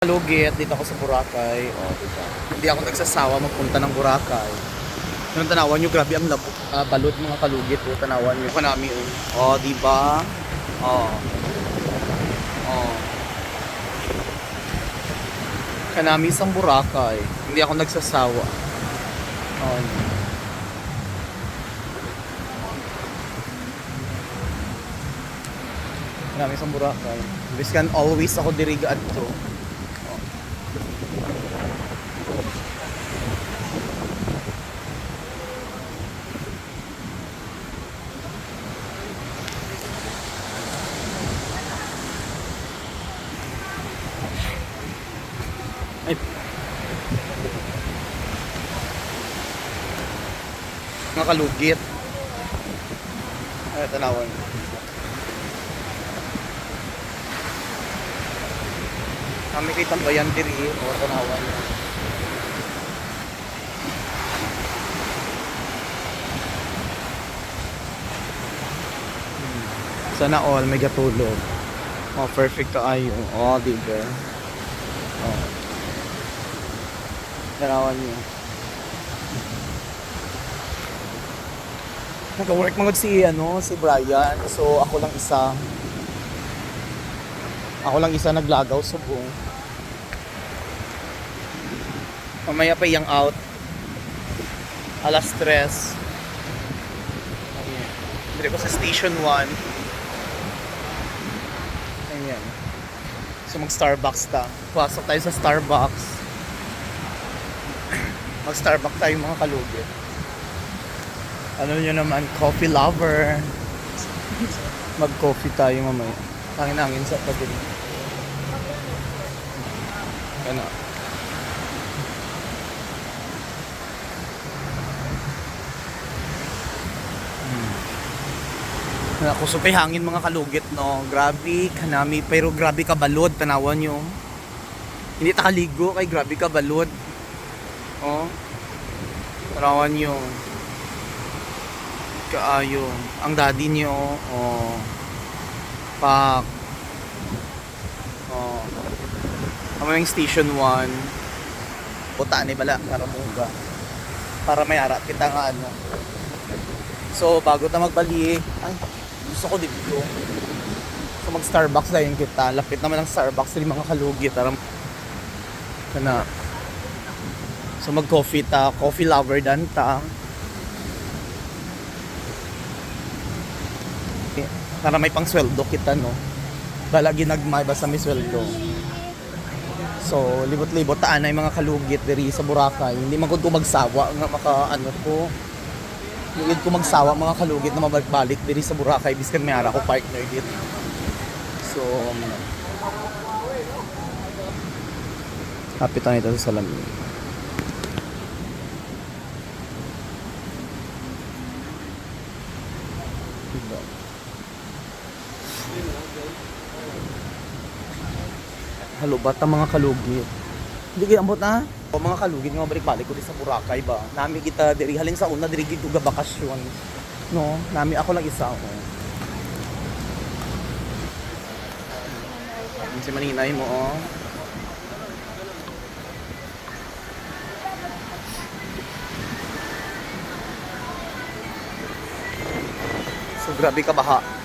Kalugit, dito ako sa Boracay. O, diba? Hindi ako nagsasawa magpunta ng Boracay. Yung tanawan nyo, grabe ang labo, ah, balot mga kalugit. O, tanawan nyo. Kanami, o. O, diba? O. O. Kanami sa Boracay. Hindi ako nagsasawa. O, Kanami sa Boracay. Biskan always ako dirigaan to. Ay. Mga kalugit. Ay, tanawan. Kami kay tambayan diri o tanawan. Hmm. Sana all may gatulog. Oh, perfect kaayo. Oh, di ba? Oh. Tanawan niyo. Nag-work magod si ano, si Brian. So ako lang isa. Ako lang isa naglagaw sa buong. Mamaya pa iyang out. Alas 3. Dire ko sa station 1. Ayan. So mag Starbucks ta. Pasok tayo sa Starbucks. Mag Starbucks tayo mga kalugit. Ano nyo naman, coffee lover. Mag coffee tayo mamaya. Tangin-angin sa tabi. Ano? Ako supay hangin mga kalugit no. Grabe kanami pero grabe ka balod tanawan nyo. Hindi ta kaligo kay grabe ka balod. Oh. Tanawan nyo. Kaayo. Ang daddy nyo. Oh. Pak. Oh. Kaming station 1. Puta ni bala para muga. Para may arat kita nga ano. So bago ta magbali, ay gusto ko dito. So mag Starbucks na yun kita. Lapit naman ang Starbucks rin mga kalugi. Tara. Kana. So mag coffee ta. Coffee lover dan ta. Para may pang sweldo kita no. Bala ginagmay basta may sweldo. So, libot-libot taan ay mga kalugit diri sa Boracay. Hindi man ko magsawa nga maka ano ko. Hindi ko magsawa mga kalugit na mabalik-balik diri sa Boracay biskan may ara ko partner dit. So, um, Kapit na ito sa salamin. Diba? Halo, bata mga kalugit. Hindi kaya ambot na. O mga kalugit nga balik-balik ko di sa Boracay ba. Nami kita diri halin sa una diri gid ga bakasyon. No, nami ako lang isa ako. Yun Si maninay mo oh. So grabe ka baha.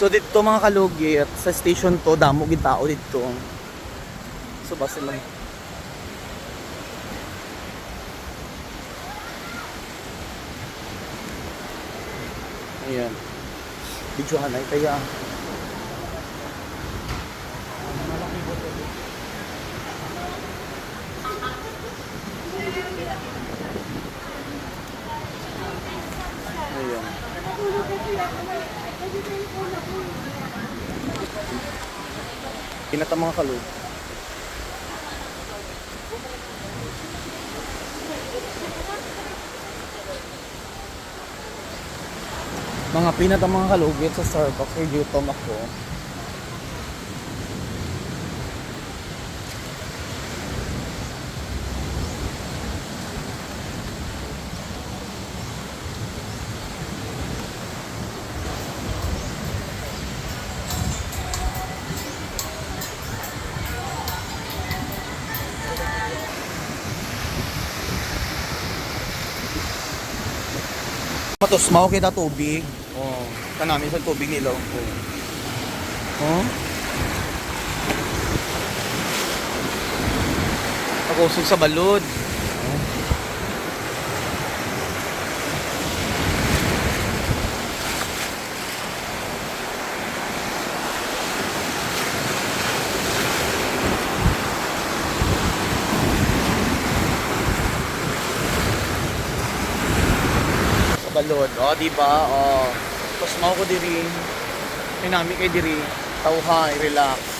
So dito mga kalugit, sa station to, damo gid tao dito. So basta lang. Ayan. Videohan ay kaya. Ayan. Pinata mga kalug. Mga pinata mga kalugit sa Starbucks review tom ako. Matusmaw kita tubig. Oh, kanami sa tubig nila. Oh. Oh. Pag-usog sa balod. Sa balod. Oh, di ba? Oh. Tusmaw ko diri. Kanami kay diri. Tawhay, relax.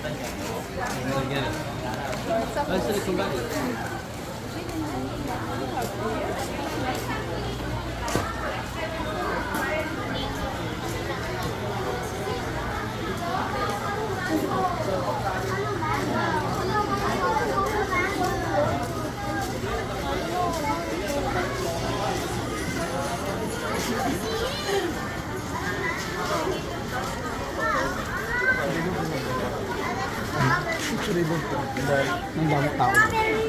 Thank you. Não po. Ng bawat tao.